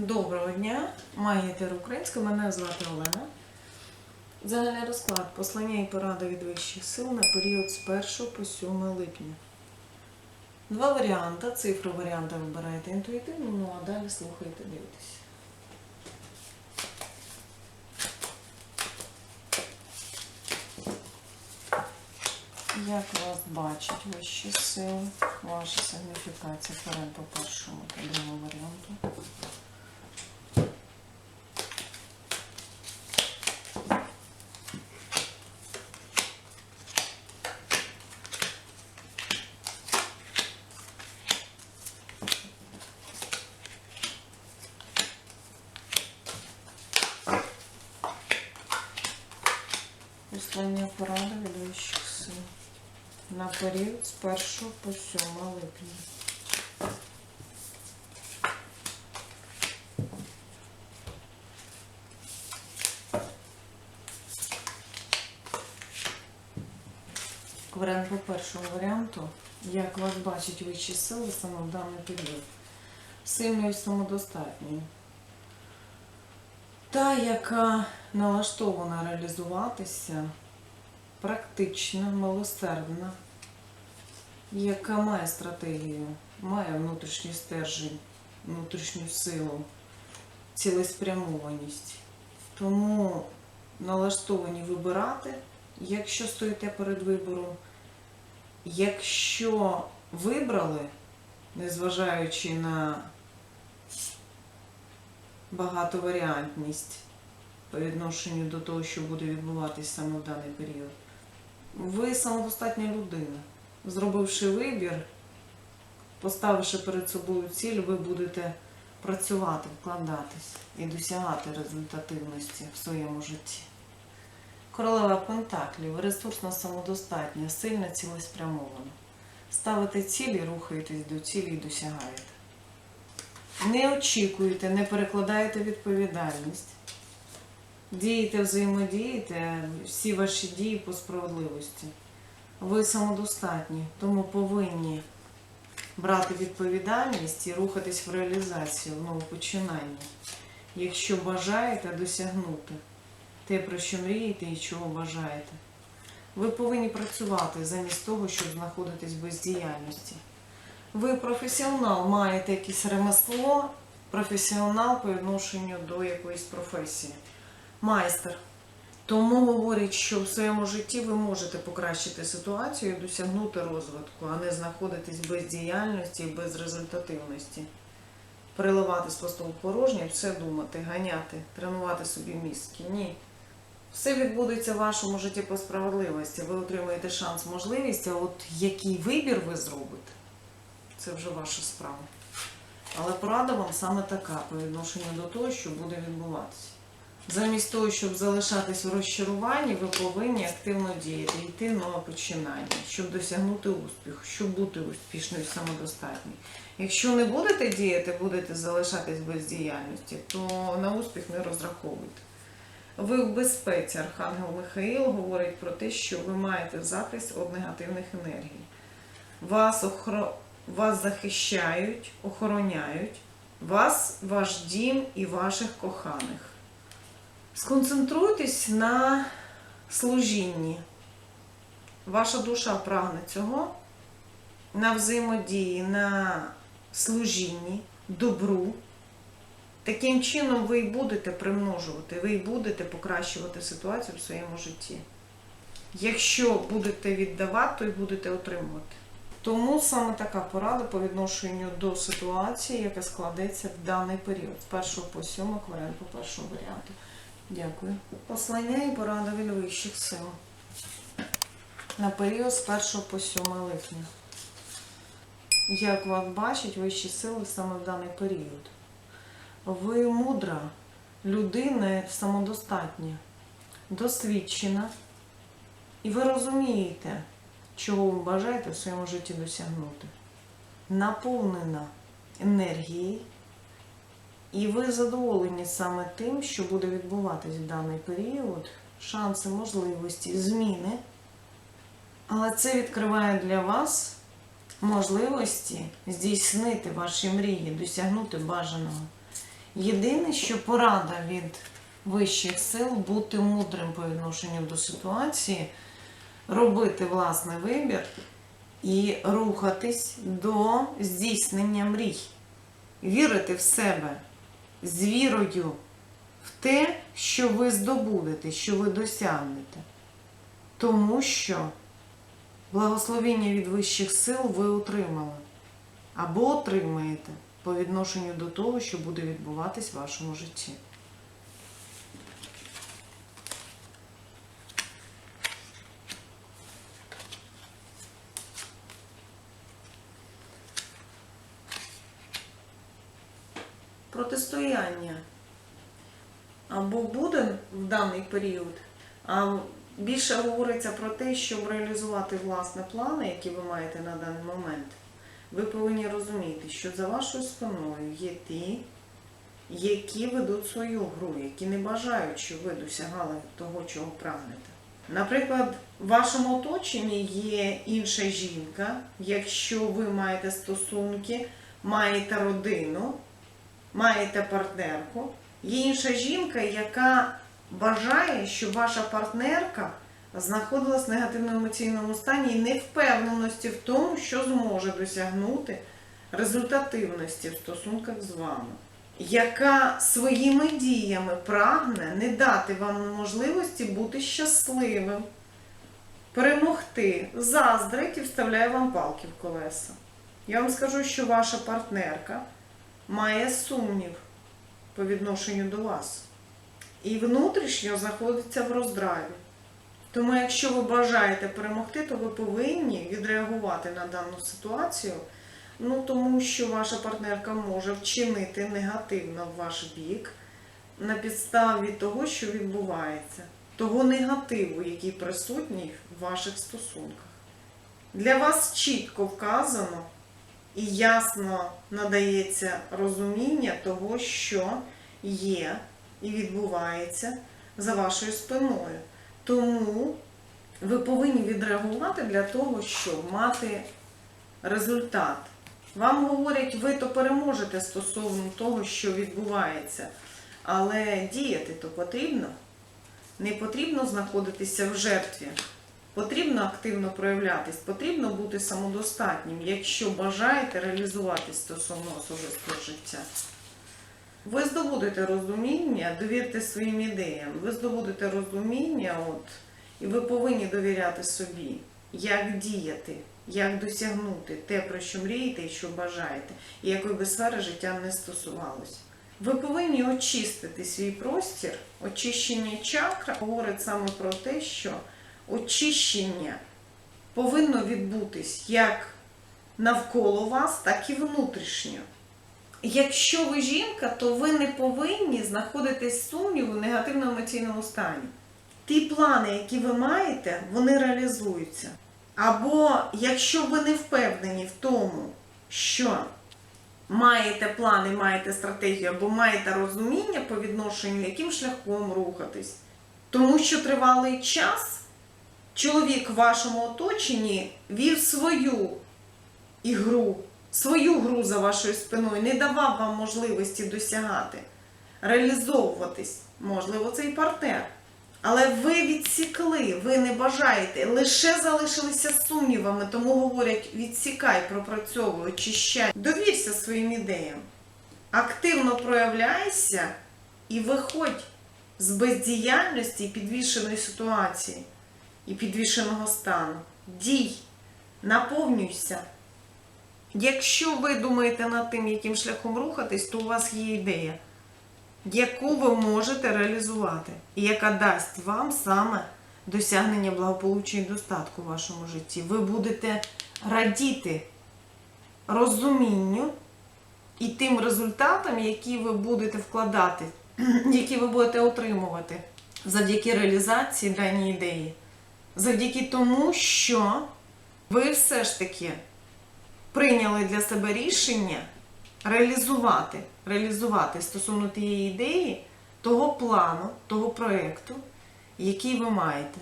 Доброго дня, маєтер українська, мене звати Олена. Загальний розклад послання і порада від вищих сил на період з 1 по 7 липня. Два варіанти. Цифру варіанта вибираєте інтуїтивно, ну а далі слухайте, дивитесь. Як вас бачать вищі сили? Ваша сигніфікація перед по першому та другому варіанту. Послання поради сил на період з 1 по 7 липня. Варіант по першому варіанту, як вас бачать вищі сили саме в даний період. Сильною і самодостатньою. Та, яка налаштована реалізуватися, практична, милосердна, яка має стратегію, має внутрішній стержень, внутрішню силу, цілеспрямованість. Тому налаштовані вибирати, якщо стоїте перед вибором. Якщо вибрали, незважаючи на багатоваріантність по відношенню до того, що буде відбуватись саме в даний період. Ви самодостатня людина. Зробивши вибір, поставивши перед собою ціль, ви будете працювати, вкладатись і досягати результативності в своєму житті. Королева Пентаклів, ресурсна самодостатня, сильна цілеспрямована. Ставите цілі, рухаєтесь до цілі і досягаєте. Не очікуєте, не перекладаєте відповідальність. Дієте, взаємодієте, всі ваші дії по справедливості. Ви самодостатні, тому повинні брати відповідальність і рухатись в реалізацію, в новопочинання, якщо бажаєте досягнути те, про що мрієте і чого бажаєте. Ви повинні працювати замість того, щоб знаходитись в бездіяльності. Ви професіонал, маєте якесь ремесло, професіонал по відношенню до якоїсь професії. Майстер. Тому говорять, що в своєму житті ви можете покращити ситуацію і досягнути розвитку, а не знаходитись в бездіяльності і безрезультативності. Переливати з постол порожнє, все думати, ганяти, тренувати собі мізки. Ні. Все відбудеться в вашому житті по справедливості. Ви отримаєте шанс, можливість, а от який вибір ви зробите, це вже ваша справа. Але порада вам саме така по відношенню до того, що буде відбуватися. Замість того, щоб залишатись в розчаруванні, ви повинні активно діяти, йти нове починання, щоб досягнути успіху, щоб бути успішною і самодостатньою. Якщо не будете діяти, будете залишатись без діяльності, то на успіх не розраховуйте. Ви в безпеці, Архангел Михаїл говорить про те, що ви маєте захист від негативних енергій. Вас, охро... вас захищають, охороняють, вас, ваш дім і ваших коханих. Сконцентруйтесь на служінні. Ваша душа прагне цього, на взаємодії, на служінні, добру. Таким чином ви і будете примножувати, ви і будете покращувати ситуацію в своєму житті. Якщо будете віддавати, то й будете отримувати. Тому саме така порада по відношенню до ситуації, яка складеться в даний період, з першого по сьомий варіант по першому варіанту. Дякую. Послання і порада від вищих сил. На період з 1 по 7 липня. Як вас бачать вищі сили саме в даний період? Ви мудра, людина самодостатня, досвідчена, і ви розумієте, чого ви бажаєте в своєму житті досягнути. Наповнена енергією, і ви задоволені саме тим, що буде відбуватись в даний період, шанси, можливості, зміни. Але це відкриває для вас можливості здійснити ваші мрії, досягнути бажаного. Єдине, що порада від вищих сил бути мудрим по відношенню до ситуації, робити власний вибір і рухатись до здійснення мрій, вірити в себе з вірою в те, що ви здобудете, що ви досягнете. Тому що благословення від вищих сил ви отримали або отримаєте по відношенню до того, що буде відбуватись в вашому житті. Протистояння або буде в даний період, а більше говориться про те, щоб реалізувати власне плани, які ви маєте на даний момент. Ви повинні розуміти, що за вашою спиною є ті, які ведуть свою гру, які не бажають, щоб ви досягали того, чого прагнете. Наприклад, в вашому оточенні є інша жінка, якщо ви маєте стосунки, маєте родину, маєте партнерку, є інша жінка, яка бажає, щоб ваша партнерка знаходилась в негативному емоційному стані і невпевненості в тому, що зможе досягнути результативності в стосунках з вами, яка своїми діями прагне не дати вам можливості бути щасливим, перемогти, заздрить і вставляє вам палки в колеса. Я вам скажу, що ваша партнерка має сумнів по відношенню до вас. І внутрішньо знаходиться в роздраві. Тому, якщо ви бажаєте перемогти, то ви повинні відреагувати на дану ситуацію, ну тому що ваша партнерка може вчинити негативно в ваш бік на підставі того, що відбувається, того негативу, який присутній в ваших стосунках. Для вас чітко вказано і ясно надається розуміння того, що є і відбувається за вашою спиною. Тому ви повинні відреагувати для того, щоб мати результат. Вам говорять, ви то переможете стосовно того, що відбувається, але діяти то потрібно. Не потрібно знаходитися в жертві. Потрібно активно проявлятись, потрібно бути самодостатнім, якщо бажаєте реалізувати стосовно особистого життя. Ви здобудете розуміння, довірте своїм ідеям, ви здобудете розуміння, от, і ви повинні довіряти собі, як діяти, як досягнути те, про що мрієте і що бажаєте, і якої би сфери життя не стосувалось. Ви повинні очистити свій простір, очищення чакра говорить саме про те, що очищення повинно відбутись як навколо вас, так і внутрішньо. Якщо ви жінка, то ви не повинні знаходитись сумніву в негативному емоційному стані. Ті плани, які ви маєте, вони реалізуються. Або якщо ви не впевнені в тому, що маєте плани, маєте стратегію, або маєте розуміння по відношенню, яким шляхом рухатись, тому що тривалий час чоловік в вашому оточенні вів свою ігру, свою гру за вашою спиною, не давав вам можливості досягати, реалізовуватись, можливо, цей партнер. Але ви відсікли, ви не бажаєте, лише залишилися сумнівами, тому говорять: відсікай, пропрацьовуй, очищай, довірся своїм ідеям, активно проявляйся і виходь з бездіяльності і підвішеної ситуації і підвішеного стану. Дій, наповнюйся. Якщо ви думаєте над тим, яким шляхом рухатись, то у вас є ідея, яку ви можете реалізувати, і яка дасть вам саме досягнення благополуччя і достатку в вашому житті. Ви будете радіти розумінню і тим результатам, які ви будете вкладати, які ви будете отримувати завдяки реалізації даної ідеї. Завдяки тому, що ви все ж таки прийняли для себе рішення реалізувати, реалізувати стосовно тієї ідеї, того плану, того проєкту, який ви маєте.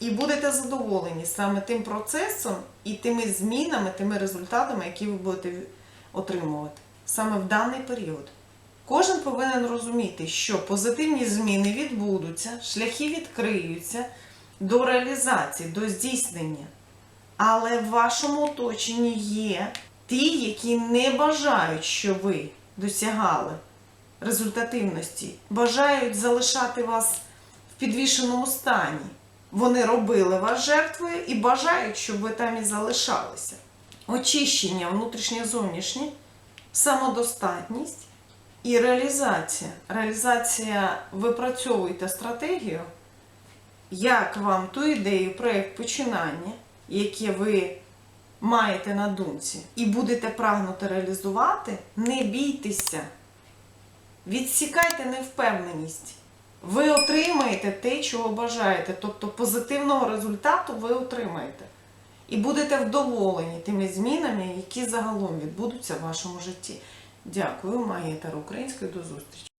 І будете задоволені саме тим процесом і тими змінами, тими результатами, які ви будете отримувати саме в даний період. Кожен повинен розуміти, що позитивні зміни відбудуться, шляхи відкриються до реалізації, до здійснення. Але в вашому оточенні є ті, які не бажають, що ви досягали результативності, бажають залишати вас в підвішеному стані. Вони робили вас жертвою і бажають, щоб ви там і залишалися. Очищення внутрішнє зовнішнє, самодостатність і реалізація. Реалізація випрацьовуйте стратегію, як вам ту ідею, проєкт починання, яке ви маєте на думці, і будете прагнути реалізувати, не бійтеся. Відсікайте невпевненість. Ви отримаєте те, чого бажаєте, тобто позитивного результату ви отримаєте. І будете вдоволені тими змінами, які загалом відбудуться в вашому житті. Дякую, Таро Української. До зустрічі!